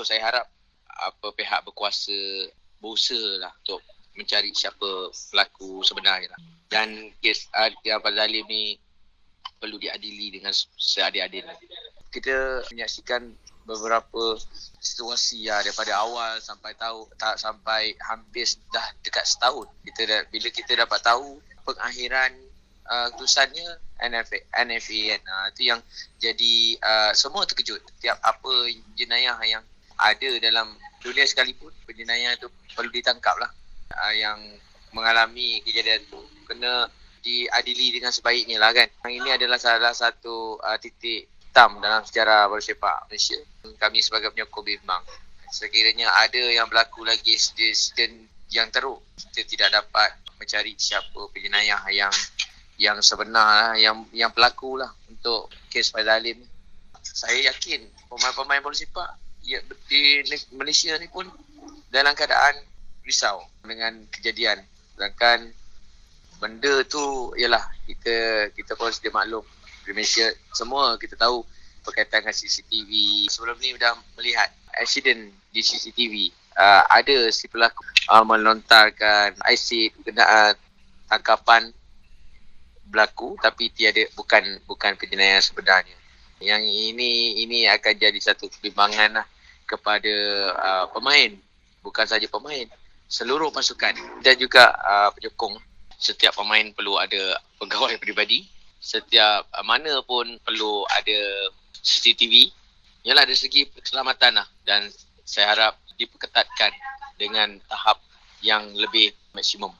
So saya harap apa pihak berkuasa berusaha lah untuk mencari siapa pelaku sebenarnya lah. Dan kes uh, Abang Zalim ni perlu diadili dengan seadil-adil. Kita menyaksikan beberapa situasi ya daripada awal sampai tahu tak sampai hampir dah dekat setahun kita dah, bila kita dapat tahu pengakhiran uh, keputusannya NFA NFA kan uh, itu yang jadi uh, semua terkejut tiap apa jenayah yang ada dalam dunia sekalipun penjenayah itu perlu ditangkap lah uh, yang mengalami kejadian tu kena diadili dengan sebaiknya lah kan. Ini adalah salah satu uh, titik hitam dalam sejarah bola sepak Malaysia. Kami sebagai penyokong bimbang. Sekiranya ada yang berlaku lagi insiden yang teruk, kita tidak dapat mencari siapa penjenayah yang yang sebenar yang yang pelaku lah untuk kes Faizal Alim. Saya yakin pemain-pemain bola sepak ya, di Malaysia ni pun dalam keadaan risau dengan kejadian. Sedangkan benda tu ialah kita kita pun sedia maklum. Di Malaysia semua kita tahu berkaitan dengan CCTV sebelum ni dah melihat accident di CCTV uh, ada si pelaku uh, melontarkan IC kenaan tangkapan berlaku tapi tiada bukan bukan penjenayah sebenarnya yang ini ini akan jadi satu kebimbangan lah kepada uh, pemain. Bukan saja pemain seluruh pasukan. Dan juga uh, penyokong. Setiap pemain perlu ada pegawai peribadi. Setiap uh, mana pun perlu ada CCTV ialah dari segi keselamatan lah. Dan saya harap diperketatkan dengan tahap yang lebih maksimum